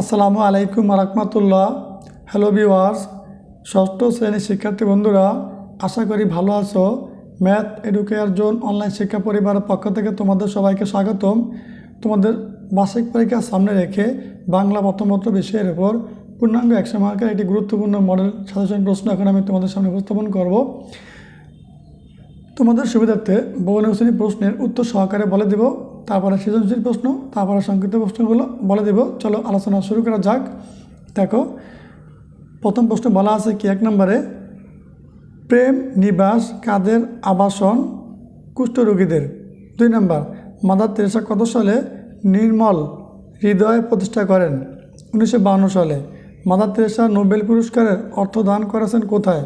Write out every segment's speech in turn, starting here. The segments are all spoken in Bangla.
আসসালামু আলাইকুম রহমতুল্লাহ। হ্যালো ভিওয়ার্স ষষ্ঠ শ্রেণির শিক্ষার্থী বন্ধুরা, আশা করি ভালো আছো। ম্যাথ এডুকেয়ার জোন অনলাইন শিক্ষা পরিবারের পক্ষ থেকে তোমাদের সবাইকে স্বাগতম। তোমাদের বার্ষিক পরীক্ষা সামনে রেখে বাংলা প্রথমপত্র বিষয়ের উপর পূর্ণাঙ্গ একশো মার্কের একটি গুরুত্বপূর্ণ মডেল সাজেশন প্রশ্ন এখন আমি তোমাদের সামনে উপস্থাপন করব। তোমাদের সুবিধার্থে বহু শ্রেণি প্রশ্নের উত্তর সহকারে বলে দেব। তারপরে সৃজনশীল প্রশ্ন, তারপরে সংক্ষিপ্ত প্রশ্নগুলো বলে দেব। চলো আলোচনা শুরু করা যাক। দেখো, প্রথম প্রশ্ন বলা আছে কি? এক নম্বরে, প্রেম, নিবাস, কাদের আবাসন কুষ্ঠরোগীদের দুই নম্বর, মাদার তেরেসা কত সালে নির্মল হৃদয় প্রতিষ্ঠা করেন? উনিশশো সালে। মাদার তেরেসা নোবেল পুরস্কারের অর্থ দান করেছেন কোথায়?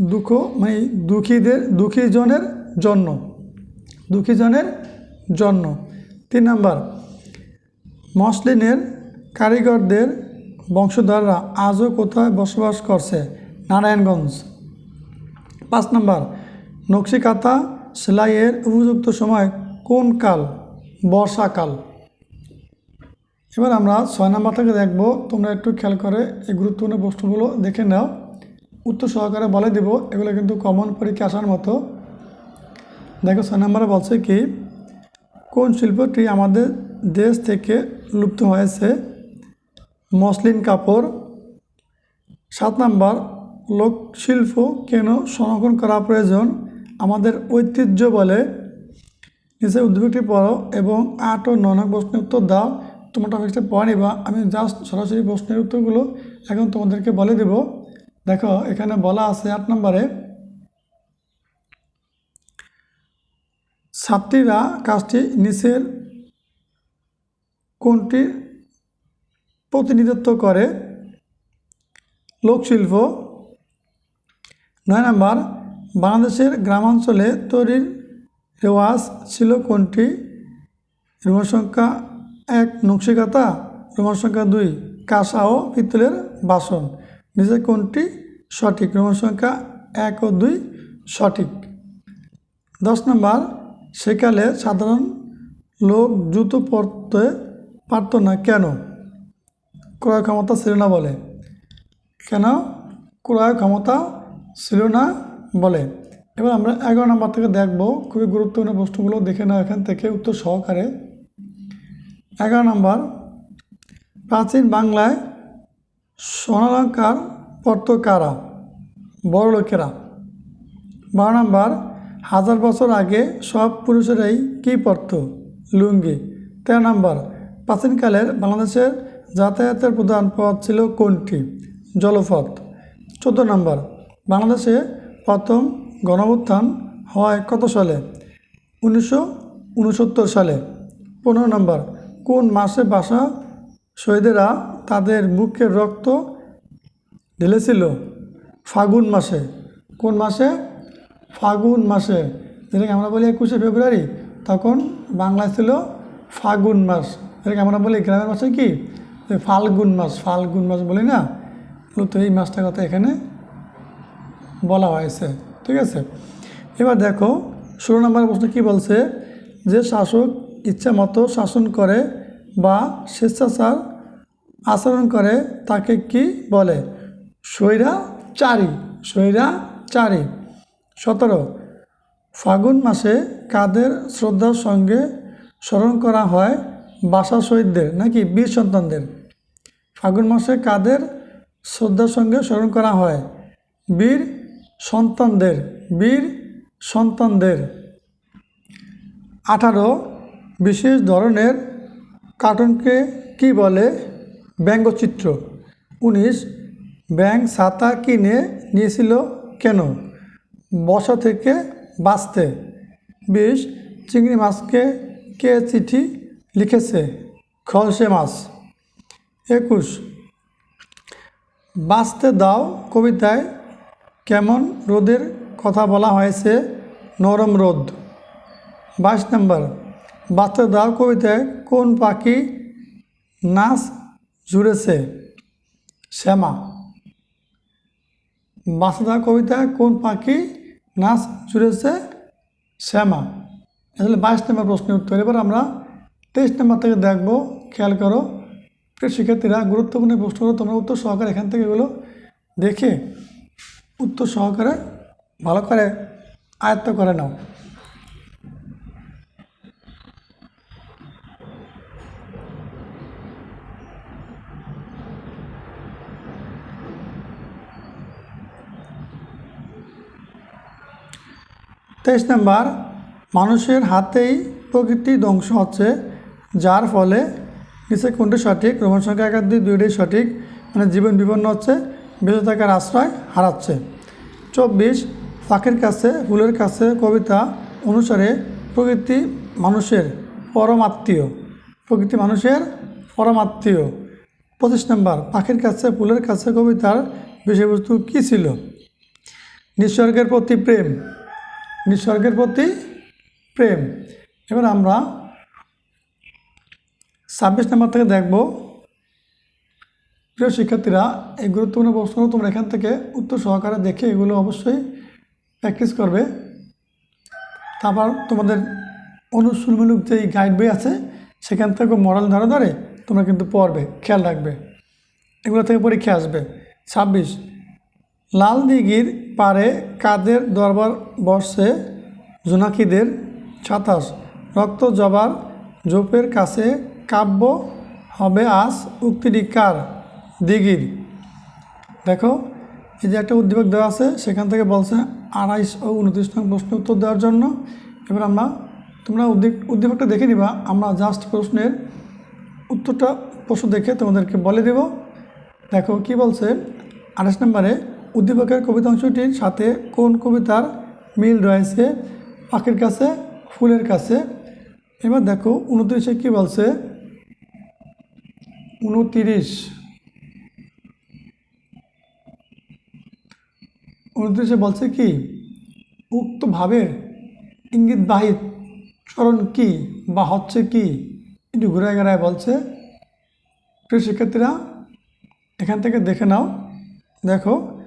দুঃখ মানে দুঃখীদের, দুঃখীজনের জন্য। দুঃখীজনের জন্য। তিন নম্বর মসলিনের কারিগরদের বংশধররা আজও কোথায় বসবাস করছে? নারায়ণগঞ্জ। পাঁচ নম্বর নকশিকাতা সেলাইয়ের উপযুক্ত সময় কোন কাল? বর্ষাকাল। এবার আমরা ছয় নম্বর থেকে দেখব, তোমরা একটু খেয়াল করে এই গুরুত্বপূর্ণ প্রশ্নগুলো দেখে নাও। উত্তর সহকারে বলে দেব, এগুলো কিন্তু কমন পরীক্ষা আসার মতো। দেখো ছয় নম্বরে বলছে কি কোন শিল্পটি আমাদের দেশ থেকে লুপ্ত হয়েছে? মসলিন কাপড়। সাত নাম্বার, লোকশিল্প কেন সংরক্ষণ করা প্রয়োজন? আমাদের ঐতিহ্য বলে। নিচে উদ্যোগটি পড়ো এবং আট ও নয় প্রশ্নের উত্তর দাও। তোমরা টপিকটা পড়ে নিবা। আমি জাস্ট সরাসরি প্রশ্নের উত্তরগুলো এখন তোমাদেরকে বলে দেব। দেখো, এখানে বলা আছে আট নম্বরে ছাত্রীরা কাজটি নিচের কোনটি প্রতিনিধিত্ব করে। লোকশিল্প, নয় নম্বর, বাংলাদেশের গ্রামাঞ্চলে তৈরির রেওয়াজ ছিল কোনটি? রোমান সংখ্যা এক, নকশিকাতা রোমান সংখ্যা দুই, কাঁসা ও পিতলের বাসন। নিচে কোনটি সঠিক? রোমান সংখ্যা এক ও দুই সঠিক। দশ নম্বর সেকালে সাধারণ লোক জুতো পরতে পারত না। কেন? ক্রয় ক্ষমতা ছিল না বলে। কেন? ক্রয় ক্ষমতা ছিল না বলে। এবার আমরা এগারো নম্বর থেকে দেখব খুবই গুরুত্বপূর্ণ প্রশ্নগুলো দেখে নাও এখান থেকে উত্তর সহকারে। এগারো নম্বর, প্রাচীন বাংলায় স্বর্ণালঙ্কার পড়ত কারা? বড় লোকেরা বারো নম্বর হাজার বছর আগে সব পুরুষেরাই কী পরত লুঙ্গি। তেরো নম্বর, প্রাচীনকালের বাংলাদেশের যাতায়াতের প্রধান পথ ছিল কোনটি? জলপথ। চোদ্দ নম্বর, বাংলাদেশে প্রথম গণউত্থান হয় কত সালে? উনিশশো উনসত্তর সালে। পনেরো নম্বর, কোন মাসে বাসা শহীদেরা তাদের বুকের রক্ত ঢেলেছিল? ফাগুন মাসে। কোন মাসে ফাগুন মাসে, যেটাকে আমরা বলি একুশে ফেব্রুয়ারি, তখন বাংলায় ছিল ফাগুন মাস। এটাকে আমরা বলি গ্রামের মাসে কি? ফাল্গুন মাস ফাল্গুন মাস বলি না? তো এই মাসটার কথা এখানে বলা হয়েছে, ঠিক আছে? এবার দেখো, ষোলো নম্বর প্রশ্ন কী বলছে? যে শাসক ইচ্ছা মতো শাসন করে বা স্বেচ্ছাচার আচরণ করে, তাকে কি বলে? স্বৈরা চারি স্বৈরা চারি সতেরো। ফাগুন মাসে কাদের শ্রদ্ধার সঙ্গে স্মরণ করা হয় বাসা শহীদদের নাকি বীর সন্তানদের? ফাগুন মাসে কাদের শ্রদ্ধার সঙ্গে স্মরণ করা হয়? বীর সন্তানদের বীর সন্তানদের। আঠারো। বিশেষ ধরনের কার্টুনকে কি বলে? ব্যঙ্গচিত্র। উনিশ। ব্যাং ছাতা কিনে নিয়েছিল কেন? বসা থেকে বাঁচতে। বিশ চিংড়ি মাছকে কে চিঠি লিখেছে? খলসে মাছ। একুশ। বাঁচতে দাও কবিতায় কেমন রোদের কথা বলা হয়েছে নরম রোদ। বাইশ নম্বর। বাঁচতে দাও কবিতায় কোন পাখি নাচ জুড়েছে? শ্যামা। বাঁচতে দাও কবিতায় কোন পাখি নাচ জুড়েছে শ্যামা। আসলে বাইশ নম্বর প্রশ্নের উত্তর। এবার আমরা তেইশ নম্বর থেকে দেখব, খেয়াল করো শিক্ষার্থীরা গুরুত্বপূর্ণ প্রশ্নগুলো তোমরা উত্তর সহকারে এখান থেকে এগুলো দেখে উত্তর সহকারে ভালো করে আয়ত্ত করে নাও। তেইশ নাম্বার, মানুষের হাতেই প্রকৃতি ধ্বংস হচ্ছে, যার ফলে নিচে কোনটি সঠিক, রোমান সংখ্যা একার দুই, দুইটাই সঠিক মানে জীবন বিপন্ন হচ্ছে বেঁচে থাকার আশ্রয় হারাচ্ছে। চব্বিশ, পাখির কাছে, ফুলের কাছে কবিতা অনুসারে প্রকৃতি মানুষের পরমাত্মীয়, প্রকৃতি মানুষের পরমাত্মীয়। পঁচিশ নম্বর, পাখির কাছে, ফুলের কাছে কবিতার বিষয়বস্তু কী ছিল? নিসর্গের প্রতি প্রেম। নিসর্গের প্রতি প্রেম। এবার আমরা ছাব্বিশ নম্বর থেকে দেখব, প্রিয় শিক্ষার্থীরা, এই গুরুত্বপূর্ণ প্রশ্ন তোমরা এখান থেকে উত্তর সহকারে দেখে এগুলো অবশ্যই প্র্যাকটিস করবে। তারপর তোমাদের অনুশীলনমূলক যেই গাইড বই আছে, সেখান থেকে মডেল ধরে ধরে তোমরা কিন্তু পড়বে, খেয়াল রাখবে। এগুলো থেকে পরীক্ষা আসবে। ছাব্বিশ, লাল দিঘির পারে কাদের দরবার বর্ষে জোনাকিদের সাতাশ রক্ত জবার জোপের কাছে কাব্য হবে আজ উক্তিটি কার দিঘির দেখো, এই যে একটা উদ্দীপক দেওয়া আছে, সেখান থেকে বলছে আড়াইশ ও উনত্রিশ নং প্রশ্ন উত্তর দেওয়ার জন্য। এবার আমরা, তোমরা উদ্দীপ, উদ্দীপকটা দেখে নিবা, আমরা জাস্ট প্রশ্নের উত্তরটা প্রশ্ন দেখে তোমাদেরকে বলে দেব। দেখো, কি বলছে? আঠাশ নম্বরে উদ্দীপকের কবিতা অংশটির সাথে কোন কবিতার মিল রয়েছে? পাখির কাছে, ফুলের কাছে? এবার দেখো, উনত্রিশে কী বলছে? উনতিরিশ। উনত্রিশে বলছে কি? উক্ত ভাবের ইঙ্গিতবাহী চরণ কি বা হচ্ছে কি? একটু ঘুরে ঘেরায় বলছে। প্রিয় শিক্ষার্থীরা এখান থেকে দেখে নাও। দেখো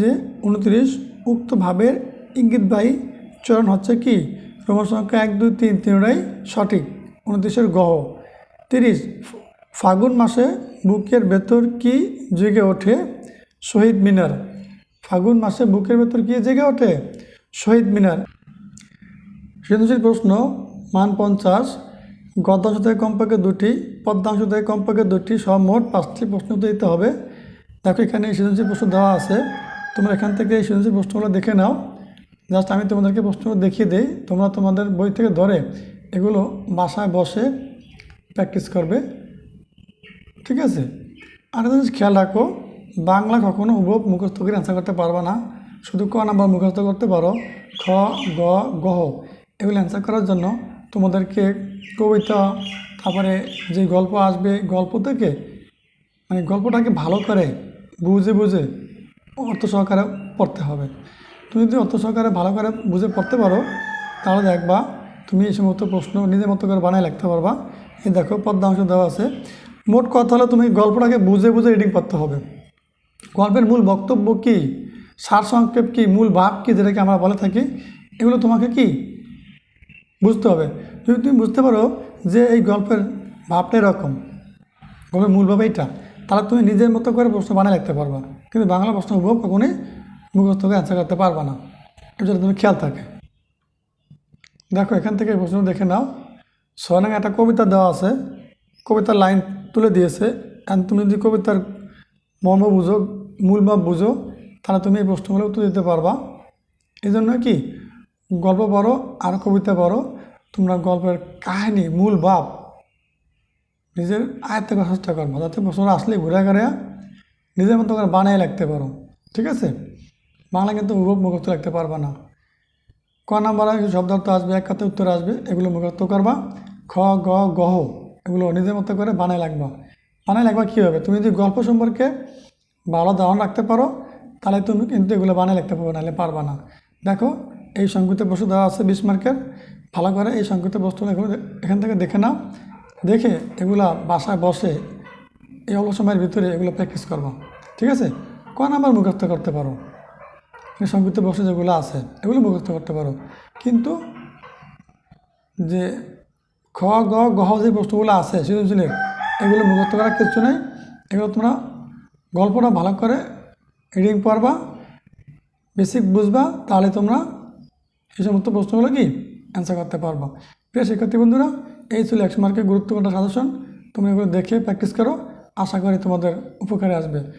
যে উনত্রিশ উক্ত ভাবের ইঙ্গিতবাহী চরণ হচ্ছে কি? ক্রম সংখ্যা এক, দুই, তিন, তিনটাই সঠিক। উনত্রিশের গহ তিরিশ, ফাগুন মাসে বুকের ভেতর কি জেগে ওঠে? শহীদ মিনার। ফাগুন মাসে বুকের ভেতর কি জেগে ওঠে? শহীদ মিনার। সৃজনশীল প্রশ্ন, মান পঞ্চাশ গদ্যাংশ থেকে কমপক্ষে দুটি পদ্মাংশ থেকে কমপক্ষে দুটি সব মোট পাঁচটি প্রশ্ন দিতে হবে। দেখো এখানে সৃজনশীল প্রশ্ন দেওয়া আছে। তোমরা এখান থেকে এই সৃজনশীল প্রশ্নগুলো দেখে নাও। জাস্ট আমি তোমাদেরকে প্রশ্নগুলো দেখিয়ে দিই। তোমরা তোমাদের বই থেকে ধরে এগুলো বাসায় বসে প্র্যাকটিস করবে। ঠিক আছে? আর জিনিস খেয়াল রাখো, বাংলা কখনো হুবহুব মুখস্থ করে অ্যান্সার করতে পারবে না। শুধু ক নাম্বার মুখস্থ করতে পারো, খ, গ গহ এগুলো অ্যান্সার করার জন্য তোমাদেরকে কবিতা, তারপরে যে গল্প আসবে, গল্প থেকে মানে গল্পটাকে ভালো করে বুঝে বুঝে অর্থ সহকারে পড়তে হবে। তুমি যদি অর্থ সহকারে ভালো করে বুঝে পড়তে পারো, তাহলে দেখবা তুমি এই সমস্ত প্রশ্ন নিজের মতো করে বানায় লিখতে পারবা। এই দেখো, পদ্মাংশ দেওয়া আছে। মোট কথা হলো তুমি গল্পটাকে বুঝে বুঝে রিডিং করতে হবে। গল্পের মূল বক্তব্য কী? সার সংক্ষেপ কী? মূল ভাব কী? যেটাকে আমরা বলে থাকি, এগুলো তোমাকে কি? বুঝতে হবে। যদি তুমি বুঝতে পারো যে এই গল্পের ভাবটা এরকম, গল্পের মূল ভাব এইটা, তাহলে তুমি নিজের মতো করে প্রশ্ন বানিয়ে লিখতে পারবা। কিন্তু বাংলা প্রশ্ন হুবহু কখনোই মুখস্থ করে অ্যান্সার করতে পারবা না। এটা তুমি খেয়াল থাকে। দেখো, এখান থেকে প্রশ্ন দেখে নাও। ছয় নং একটা কবিতা দেওয়া আছে। কবিতার লাইন তুলে দিয়েছে। অ্যান্ড তুমি যদি কবিতার মর্ম বুঝো, মূল ভাব বুঝো, তাহলে তুমি এই প্রশ্নগুলো উত্তর দিতে পারবা। এই জন্য কি? গল্প পড়ো আর কবিতা পড়ো। তোমরা গল্পের কাহিনী, মূল ভাব নিজের আয়ত্তে করার চেষ্টা করব। যাতে প্রশ্নটা আসলে ঘুরে ঘুরে নিজের মতো করে বানিয়ে লিখতে পারো, ঠিক আছে? বাংলা কিন্তু হুবহুব মুখস্থ লিখতে পারবে না। ক নাম্বার শব্দার্থ আসবে, এক খাতে উত্তর আসবে, এগুলো মুখস্থ করবা। খ, গ গহ এগুলো নিজের মতো করে বানায় লাগবা বানায় লাগবা কী হবে তুমি যদি গল্প সম্পর্কে ভালো ধারণা রাখতে পারো, তাহলে তুমি কিন্তু এগুলো বানায় লিখতে পারবে, নাহলে পারবা না। দেখো, এই সংকৃত বস্তু দেওয়া আছে বিশ মার্কের। ভালো করে এই সংকৃত বস্তুগুলো এখান থেকে দেখে নাও। দেখে এগুলা বাসায় বসে এই অল্প সময়ের ভিতরে এগুলো প্র্যাকটিস করবা। ঠিক আছে? ক নাম্বার মুখস্থ করতে পারো? সংগীত বসে যেগুলো আছে, এগুলো মুখস্থ করতে পারো। কিন্তু যে খ, গ গহ যে বস্তুগুলো আছে, সৃজনশীলের, এগুলো মুখস্থ করার কিছু নেই। এগুলো তোমরা গল্পটা ভালো করে রিডিং পড়বা বেসিক বুঝবা, তাহলে তোমরা এই সমস্ত প্রশ্নগুলো কি অ্যান্সার করতে পারবা। প্রিয় শিক্ষার্থী বন্ধুরা, এই ছিল একশো মার্কের গুরুত্বপূর্ণ সাজেশন তোমরা এগুলো দেখে প্র্যাকটিস করো। আশা করি তোমাদের উপকারে আসবে।